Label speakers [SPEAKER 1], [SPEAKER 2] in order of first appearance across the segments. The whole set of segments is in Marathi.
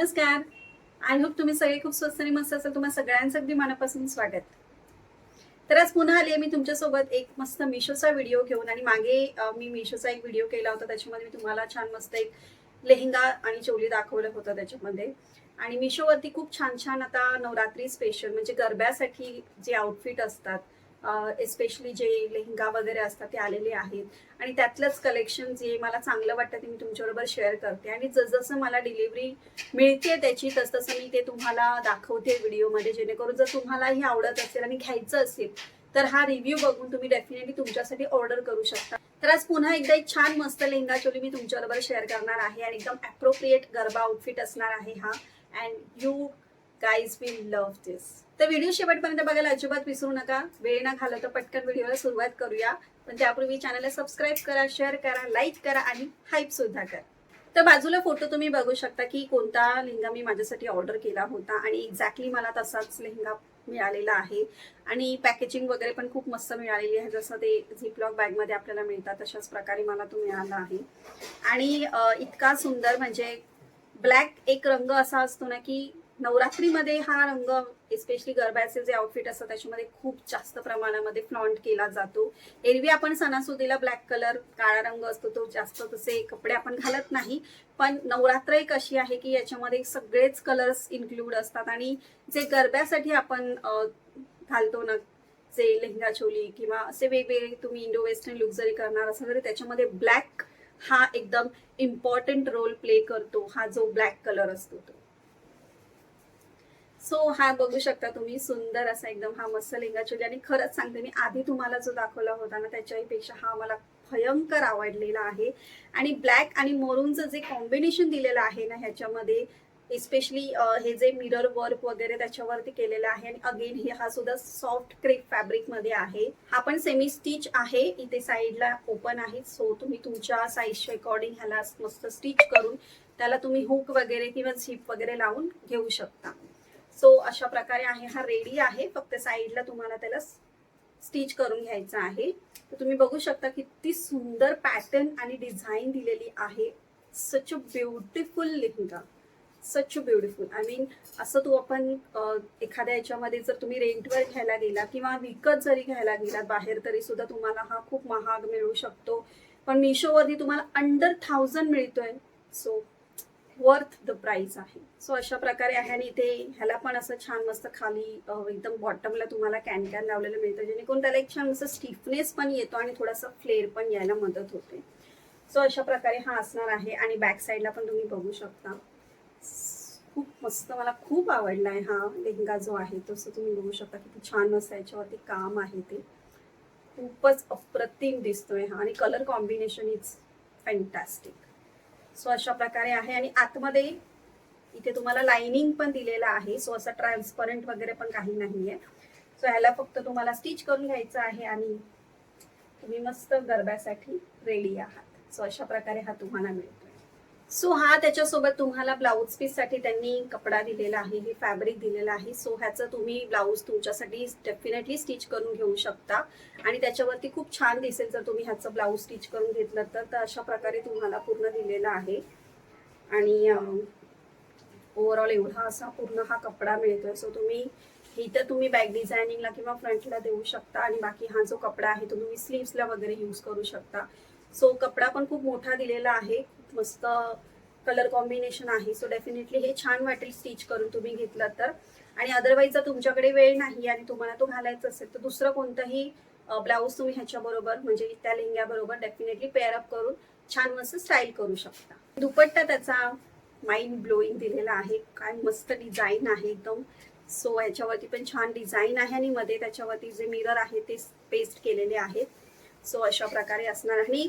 [SPEAKER 1] नमस्कार. आय होप तुम्ही सगळे खूप स्वस्त आणि मस्त असाल. तुम्हाला सगळ्यांचं अगदी मनापासून स्वागत. तर आज पुन्हा आले मी तुमच्यासोबत एक मस्त मिशोचा व्हिडिओ घेऊन आणि मागे मी मिशोचा एक व्हिडिओ केला होता. त्याच्यामध्ये मी तुम्हाला छान मस्त एक लेहंगा आणि चोली दाखवलं होतं त्याच्यामध्ये. आणि मिशोवरती खूप छान छान आता नवरात्री स्पेशल म्हणजे गरब्यासाठी जे आउटफिट असतात एस्पेशली जे लेहंगा वगैरे असतात ते आलेले आहेत. आणि त्यातलंच कलेक्शन जे मला चांगलं वाटतं ते मी तुमच्याबरोबर शेअर करते. आणि जसजसं मला डिलिव्हरी मिळते त्याची तसतसं मी ते तुम्हाला दाखवते व्हिडिओमध्ये जेणेकरून जर तुम्हालाही आवडत असेल आणि घ्यायचं असेल तर हा रिव्ह्यू बघून तुम्ही डेफिनेटली तुमच्यासाठी ऑर्डर करू शकता. तर आज पुन्हा एकदा एक छान मस्त लेहंगा चोली मी तुमच्याबरोबर शेअर करणार आहे. आणि एकदम अप्रोप्रिएट गरबा आउटफिट असणार आहे हा. And you guys will love this तर व्हिडिओ शेवटपर्यंत बघायला अजिबात विसरू नका. वेळ ना खालं तर पटकन व्हिडिओला सुरुवात करूया. पण त्यापूर्वी चॅनलला सबस्क्राईब करा शेअर करा लाईक करा आणि हाईप सुद्धा करा. तर बाजूला फोटो तुम्ही बघू शकता की कोणता लेहंगा मी माझ्यासाठी ऑर्डर केला होता आणि एक्झॅक्टली मला तसाच लेहंगा मिळालेला आहे. आणि पॅकेजिंग वगैरे पण खूप मस्त मिळालेली आहे. जसं ते झिपलॉक बॅगमध्ये आपल्याला मिळतात तशाच प्रकारे मला तो मिळाला आहे. आणि इतका सुंदर म्हणजे ब्लॅक एक रंग असा असतो ना की नवरात्रीमध्ये हा रंग एस्पेशली गरब्याचे जे आउटफिट असतात त्याच्यामध्ये खूप जास्त प्रमाणामध्ये फ्लॉन्ट केला जातो. एरवी आपण सणासुदीला ब्लॅक कलर काळा रंग असतो तो जास्त तसे कपडे आपण घालत नाही. पण नवरात्र एक अशी आहे की याच्यामध्ये सगळेच कलर्स इन्क्लूड असतात आणि जे गरब्यासाठी आपण घालतो ना जे लेहंगा चोली किंवा असे वेगवेगळे तुम्ही इंडो वेस्टर्न लुक जरी करणार असाल तरी त्याच्यामध्ये ब्लॅक हा एकदम इम्पॉर्टंट रोल प्ले करतो हा जो ब्लॅक कलर असतो तो. सो हा बघू शकता तुम्ही सुंदर असा एकदम हा मस्त लेंगा चोली. आणि खरंच सांगते मी आधी तुम्हाला जो दाखवला होता ना त्याच्यापेक्षा हा मला भयंकर आवडलेला आहे. आणि ब्लॅक आणि मरूनचं जे कॉम्बिनेशन दिलेलं आहे ना ह्याच्यामध्ये एस्पेशली हे जे मिरर वर्क वगैरे त्याच्यावरती केलेलं आहे. आणि अगेन हे हा सुद्धा सॉफ्ट क्रेप फॅब्रिकमध्ये आहे. हा पण सेमी स्टिच आहे इथे साईडला ओपन आहे. सो तुम्ही तुमच्या साईजच्या अकॉर्डिंग ह्याला मस्त स्टिच करून त्याला तुम्ही हुक वगैरे किंवा झिप वगैरे लावून घेऊ शकता. सो अशा प्रकारे आहे हा रेडी आहे. फक्त साईडला तुम्हाला त्याला स्टिच करून घ्यायचं आहे. तर तुम्ही बघू शकता किती सुंदर पॅटर्न आणि डिझाईन दिलेली आहे. Such a beautiful lehenga such beautiful. I mean असं तू आपण एखाद्या याच्यामध्ये जर तुम्ही रेंटवर घ्यायला गेला किंवा विकत जरी घ्यायला गेलात बाहेर तरी सुद्धा तुम्हाला हा खूप महाग मिळू शकतो. पण मिशोवरती तुम्हाला अंडर थाउजंड मिळतोय. सो वर्थ द प्राइस आहे. सो अशा प्रकारे आहे आणि इथे ह्याला पण असं छान मस्त खाली एकदम बॉटमला तुम्हाला कॅन कॅन लावलेलं मिळतं जेणेकरून त्याला एक छान मस्त स्टिफनेस पण येतो आणि थोडासा फ्लेअर पण यायला मदत होते. सो अशा प्रकारे हा असणार आहे आणि बॅक साईडला पण तुम्ही बघू शकता. खूप मस्त मला खूप आवडला आहे हा लेहंगा जो आहे तसं तुम्ही बघू शकता किती छान मस्त याच्यावरती काम आहे ते. खूपच अप्रतिम दिसतोय हा आणि colour combination is fantastic so अशा प्रकारे आहे आणि आतमध्ये इथे तुम्हाला लाइनिंग पण दिलेलं आहे. सो असं ट्रान्सपरंट वगैरे पण काही नाही आहे सो ह्याला फक्त तुम्हाला स्टिच करून घ्यायचं आहे आणि तुम्ही मस्त गरब्यासाठी रेडी आहात. सो अशा प्रकारे हा तुम्हाला मिळतो सो हा त्याच्यासोबत तुम्हाला ब्लाऊज पीससाठी त्यांनी कपडा दिलेला आहे हे फॅब्रिक दिलेलं आहे. सो ह्याचं तुम्ही ब्लाऊज तुमच्यासाठी डेफिनेटली स्टिच करून घेऊ शकता. आणि त्याच्यावरती खूप छान दिसेल जर तुम्ही ह्याचं ब्लाऊज स्टिच करून घेतलं तर तर अशा प्रकारे तुम्हाला पूर्ण दिलेलं आहे. आणि ओव्हरऑल एवढा असा पूर्ण हा कपडा मिळतोय. सो तुम्ही इथं तुम्ही बॅक डिझायनिंगला किंवा फ्रंटला देऊ शकता. आणि बाकी हा जो कपडा आहे तो तुम्ही स्लीव्सला वगैरे यूज करू शकता. सो कपडा पण खूप मोठा दिलेला आहे. मस्त कलर कॉम्बिनेशन आहे. सो डेफिनेटली हे छान वाटेल स्टिच करून तुम्ही घेतलं तर. आणि अदरवाईज जर तुमच्याकडे वेळ नाही आणि तुम्हाला तो घालायचा असेल तर दुसरं कोणतंही ब्लाऊज तुम्ही ह्याच्याबरोबर म्हणजे त्या लेहंग्याबरोबर डेफिनेटली पेअरअप करून छान मस्त स्टाईल करू शकता. दुपट्टा त्याचा माइंड ब्लोईंग दिलेला आहे. काय मस्त डिझाईन आहे एकदम. सो ह्याच्यावरती पण छान डिझाईन आहे आणि मध्ये त्याच्यावरती जे मिरर आहे ते पेस्ट केलेले आहेत. सो अशा प्रकारे असणार आणि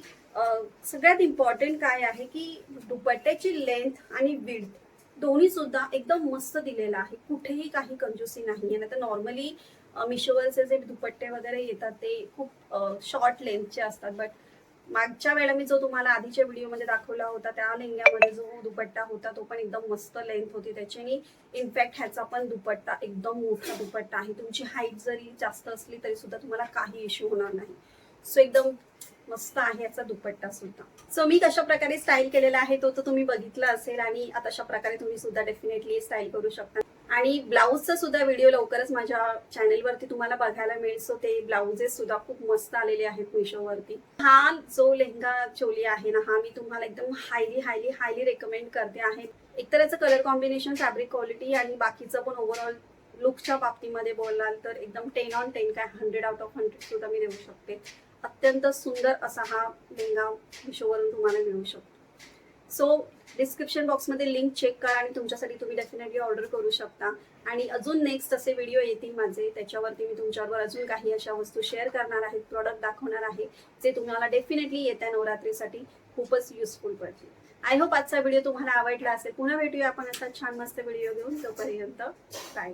[SPEAKER 1] सगळ्यात इम्पॉर्टंट काय आहे की दुपट्ट्याची लेंथ आणि विड्थ दोन्ही सुद्धा एकदम मस्त दिलेलं आहे. कुठेही काही कंजूसी नाही आहे. तर नॉर्मली मिशोवरचे जे दुपट्टे वगैरे येतात ते खूप शॉर्ट लेंथचे असतात. बट मागच्या वेळेला मी जो तुम्हाला आधीच्या व्हिडिओमध्ये दाखवला होता त्या लेंग्यामध्ये जो दुपट्टा होता तो पण एकदम मस्त लेंथ होती. त्याच्यानी इनफॅक्ट ह्याचा पण दुपट्टा एकदम मोठा दुपट्टा आहे. तुमची हाईट जरी जास्त असली तरी सुद्धा तुम्हाला काही इश्यू होणार नाही. सो एकदम मस्त आहे याचा दुपट्टा सुद्धा. सो मी कशा प्रकारे स्टाईल केलेला आहे तो तर तुम्ही बघितला असेल आणि आता अशा प्रकारे तुम्ही सुद्धा डेफिनेटली स्टाईल करू शकता. आणि ब्लाऊजचा सुद्धा व्हिडिओ लवकरच माझ्या चॅनेलवरती तुम्हाला बघायला मिळेल. सो ते ब्लाउजेस सुद्धा खूप मस्त आलेले आहेत मिशोवरती. हा जो लेहंगा चोली आहे ना हा मी तुम्हाला एकदम हायली हायली हायली रेकमेंड करते आहे. एकतर याचं कलर कॉम्बिनेशन फॅब्रिक क्वालिटी आणि बाकीचं पण ओव्हरऑल लुकच्या बाबतीमध्ये बोलाल तर एकदम टेन ऑन टेन काय हंड्रेड आउट ऑफ हंड्रेड सुद्धा मी देऊ शकते. अत्यंत सुंदर असा हा लेंगा मिशोवरून तुम्हाला मिळू शकतो. सो डिस्क्रिप्शन बॉक्समध्ये लिंक चेक करा आणि तुमच्यासाठी तुम्ही डेफिनेटली ऑर्डर करू शकता. आणि अजून नेक्स्ट असे व्हिडिओ येतील माझे. त्याच्यावरती मी तुमच्यावर अजून काही अशा वस्तू शेअर करणार आहे प्रॉडक्ट दाखवणार आहे जे तुम्हाला डेफिनेटली येत्या नवरात्रीसाठी खूपच युजफुल पडतील. आय होप आजचा व्हिडिओ तुम्हाला आवडला असेल. पुन्हा भेटूया आपण असा छान मस्त व्हिडिओ घेऊन. तोपर्यंत बाय